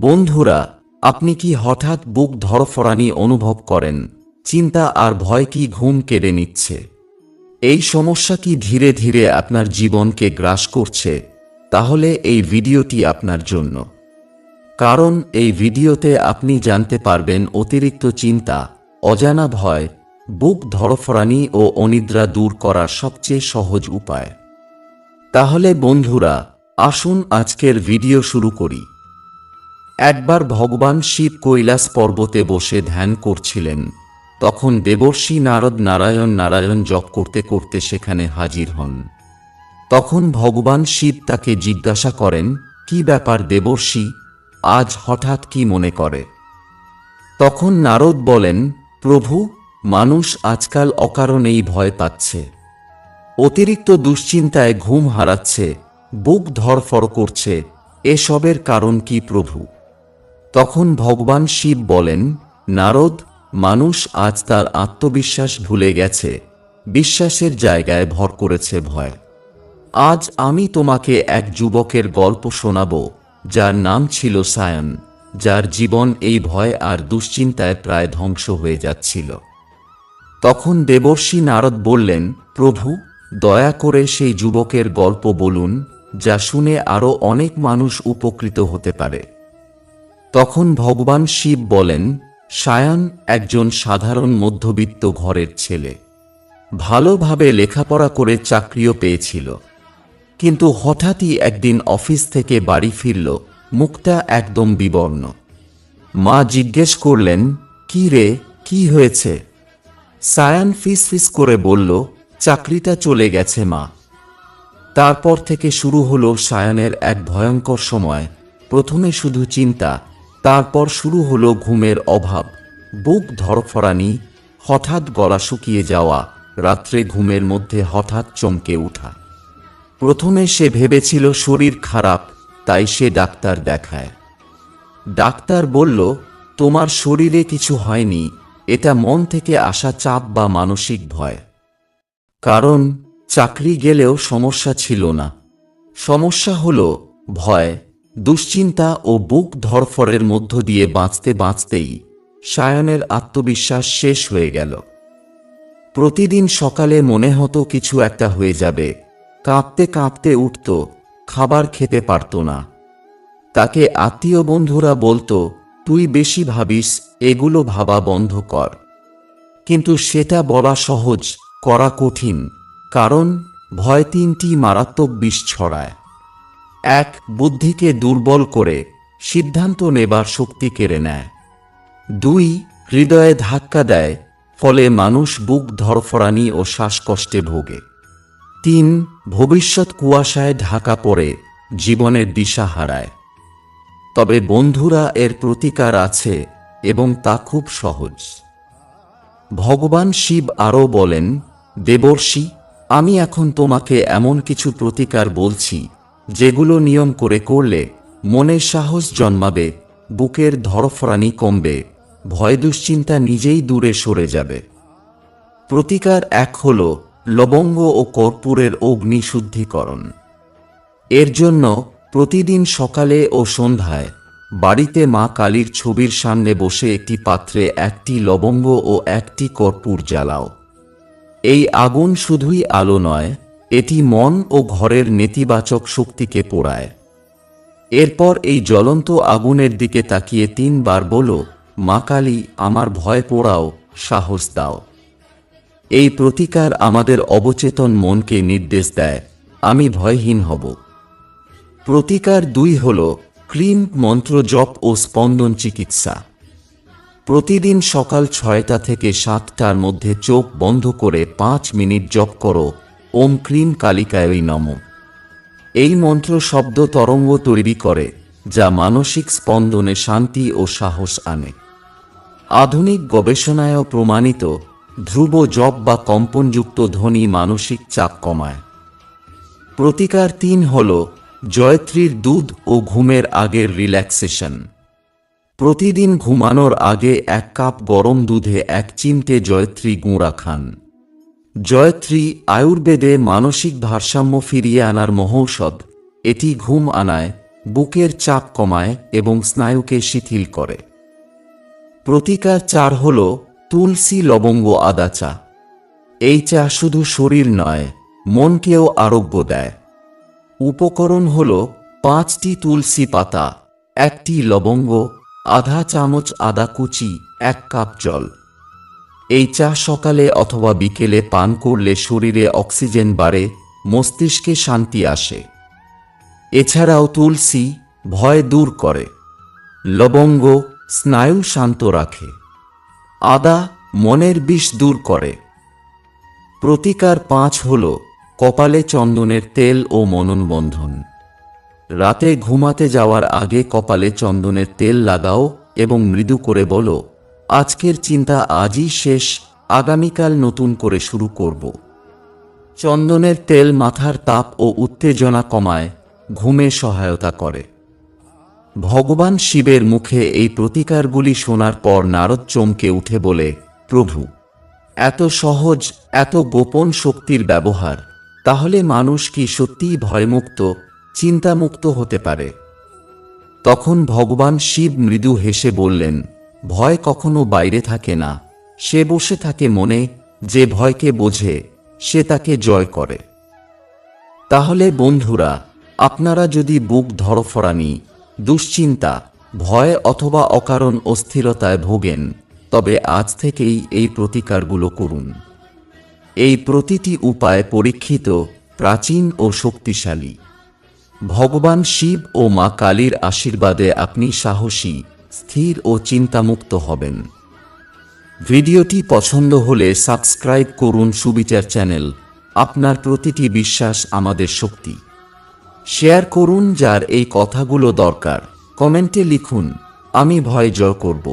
বন্ধুরা, আপনি কি হঠাৎ বুক ধরফরানি অনুভব করেন? চিন্তা আর ভয় কি ঘুম কেড়ে নিচ্ছে? এই সমস্যা কি ধীরে ধীরে আপনার জীবনকে গ্রাস করছে? তাহলে এই ভিডিওটি আপনার জন্য। কারণ এই ভিডিওতে আপনি জানতে পারবেন অতিরিক্ত চিন্তা, অজানা ভয়, বুক ধরফরানি ও অনিদ্রা দূর করার সবচেয়ে সহজ উপায়। তাহলে বন্ধুরা, আসুন আজকের ভিডিও শুরু করি। একবার ভগবান শিব কৈলাস পর্বতে বসে ধ্যান করছিলেন। তখন দেবর্ষি নারদ নারায়ণ নারায়ণ জপ করতে করতে সেখানে হাজির হন। তখন ভগবান শিব তাকে জিজ্ঞাসা করেন, কি ব্যাপার দেবর্ষি? আজ হঠাৎ কি মনে করে? তখন নারদ বলেন, প্রভু, মানুষ আজকাল অকারণেই ভয় পাচ্ছে। অতিরিক্ত দুশ্চিন্তায় ঘুম হারাচ্ছে, বুক ধরফর করছে। এসবের কারণ কি প্রভু? তখন ভগবান শিব বলেন, নারদ, মানুষ আজ তার আত্মবিশ্বাস ভুলে গেছে। বিশ্বাসের জায়গায় ভর করেছে ভয়। আজ আমি তোমাকে এক যুবকের গল্প শোনাব, যার নাম ছিল সায়ন, যার জীবন এই ভয় আর দুশ্চিন্তায় প্রায় ধ্বংস হয়ে যাচ্ছিল। তখন দেবর্ষী নারদ বললেন, প্রভু, দয়া করে সেই যুবকের গল্প বলুন, যা শুনে আরও অনেক মানুষ উপকৃত হতে পারে। তখন ভগবান শিব বলেন, সায়ান একজন সাধারণ মধ্যবিত্ত ঘরের ছেলে। ভালোভাবে লেখাপড়া করে চাকরিও পেয়েছিল। কিন্তু হঠাৎই একদিন অফিস থেকে বাড়ি ফিরল, মুখটা একদম বিবর্ণ। মা জিজ্ঞেস করলেন, কি রে, কি হয়েছে? সায়ান ফিস ফিস করে বলল, চাকরিটা চলে গেছে মা। তারপর থেকে শুরু হলো সায়ানের এক ভয়ঙ্কর সময়। প্রথমে শুধু চিন্তা তারপর শুরু হলো ঘুমের অভাব। বুক ধরফরানি হঠাৎ গলা শুকিয়ে যাওয়া, রাত্রে ঘুমের মধ্যে হঠাৎ চমকে ওঠা। প্রথমে সে ভেবেছিল শরীর খারাপ, তাই সে ডাক্তার দেখায়। ডাক্তার বলল, তোমার শরীরে কিছু হয়নি, এটা মন থেকে আসা চাপ বা মানসিক ভয়। কারণ চাকরি গেলেও সমস্যা ছিল না। সমস্যা হল ভয় দুশ্চিন্তা ও বুক ধরফরের মধ্য দিয়ে বাঁচতে বাঁচতেই সায়নের আত্মবিশ্বাস শেষ হয়ে গেল। প্রতিদিন সকালে মনে হতো কিছু একটা হয়ে যাবে। কাঁপতে কাঁপতে উঠত, খাবার খেতে পারত না। তাকে আত্মীয় বন্ধুরা বলতো, তুই বেশি ভাবিস, এগুলো ভাবা বন্ধ কর। কিন্তু সেটা বলা সহজ, করা কঠিন, কারণ ভয় তিনটি মারাত্মক বিষ ছড়ায়। এক বুদ্ধিকে দুর্বল করে সিদ্ধান্ত নেবার শক্তি কেড়ে নেয়। দুই হৃদয়ে ধাক্কা দেয়, ফলে মানুষ বুক ধরফরানি ও শ্বাসকষ্টে ভোগে। তিন ভবিষ্যৎ কুয়াশায় ঢাকা পড়ে জীবনের দিশা হারায়। তবে বন্ধুরা এর প্রতিকার আছে এবং তা খুব সহজ। ভগবান শিব আরও বলেন, দেবর্ষি, আমি এখন তোমাকে এমন কিছু প্রতিকার বলছি যেগুলো নিয়ম করে করলে মনে সাহস জন্মাবে, বুকের ধরফরানি কমবে, ভয় দুশ্চিন্তা নিজেই দূরে সরে যাবে। প্রতিকার এক হল লবঙ্গ ও কর্পূরের অগ্নি শুদ্ধিকরণ এর জন্য প্রতিদিন সকালে ও সন্ধ্যায় বাড়িতে মা কালীর ছবির সামনে বসে একটি পাত্রে একটি লবঙ্গ ও একটি কর্পূর জ্বালাও। এই আগুন শুধুই আলো নয় এটি মন ও ঘরের নেতিবাচক শক্তিকে পোড়ায়। এরপর এই জ্বলন্ত আগুনের দিকে তাকিয়ে তিনবার বলো, মা কালী, আমার ভয় পোড়াও, সাহস দাও। এই প্রতিকার আমাদের অবচেতন মনকে নির্দেশ দেয়, আমি ভয়হীন হব। প্রতিকার দুই হল, ক্রিম, মন্ত্র জপ ও স্পন্দন চিকিৎসা। প্রতিদিন সকাল ছয়টা থেকে সাতটার মধ্যে চোখ বন্ধ করে পাঁচ মিনিট জপ করো ওম ক্রিম কালিকায় নম। এই মন্ত্র শব্দ তরঙ্গ তৈরি করে, যা মানসিক স্পন্দনে শান্তি ও সাহস আনে। আধুনিক গবেষণায়ও প্রমাণিত, ধ্রুব জপ বা কম্পনযুক্ত ধ্বনি মানসিক চাপ কমায়। প্রতিকার তিন হল জয়ত্রীর দুধ ও ঘুমের আগের রিল্যাক্সেশন। প্রতিদিন ঘুমানোর আগে এক কাপ গরম দুধে এক চিমটে জয়ত্রী গুঁড়া খান। জয়ত্রী আয়ুর্বেদে মানসিক ভারসাম্য ফিরিয়ে আনার মহৌষধ। এটি ঘুম আনায়, বুকের চাপ কমায় এবং স্নায়ুকে শিথিল করে। প্রতিকার চার হল তুলসী লবঙ্গ আদা চা। এই চা শুধু শরীর নয়, মনকেও আরোগ্য দেয়। উপকরণ হল পাঁচটি তুলসী পাতা, একটি লবঙ্গ, আধা চামচ আদা কুচি, এক কাপ জল। এই চা সকালে অথবা বিকেলে পান করলে শরীরে অক্সিজেন বাড়ে, মস্তিষ্কে শান্তি আসে। এছাড়াও তুলসী ভয় দূর করে, লবঙ্গ, স্নায়ু শান্ত রাখে, আদা মনের বিষ দূর করে। প্রতিকার পাঁচ হল কপালে চন্দনের তেল ও মননবন্ধন। রাতে ঘুমাতে যাওয়ার আগে কপালে চন্দনের তেল লাগাও এবং মৃদু করে বলো আজকের চিন্তা আজই শেষ, আগামীকাল নতুন করে শুরু করব। চন্দনের তেল মাথার তাপ ও উত্তেজনা কমায়, ঘুমে সহায়তা করে। ভগবান শিবের মুখে এই প্রতিকারগুলি শোনার পর নারদ চমকে উঠে বলে, প্রভু, এত সহজ, এত গোপন শক্তির ব্যবহার, তাহলে মানুষ কি সত্যিই ভয়মুক্ত, চিন্তামুক্ত হতে পারে? তখন ভগবান শিব মৃদু হেসে বললেন ভয় কখনো বাইরে থাকে না। সে বসে থাকে মনে, যে ভয়কে বোঝে, সে তাকে জয় করে। তাহলে বন্ধুরা, আপনারা যদি বুক ধরফরানি দুশ্চিন্তা, ভয় অথবা অকারণ অস্থিরতায় ভোগেন, তবে আজ থেকেই এই প্রতিকারগুলো করুন। এই প্রতিটি উপায় পরীক্ষিত, প্রাচীন ও শক্তিশালী। ভগবান শিব ও মা কালীর আশীর্বাদে আপনি সাহসী স্থির ও চিন্তামুক্ত হবেন। ভিডিওটি পছন্দ হলে সাবস্ক্রাইব করুন সুবিচার চ্যানেল। আপনার প্রতিটি বিশ্বাস আমাদের শক্তি। শেয়ার করুন যার এই কথাগুলো দরকার। কমেন্টে লিখুন, আমি ভয় জয় করব।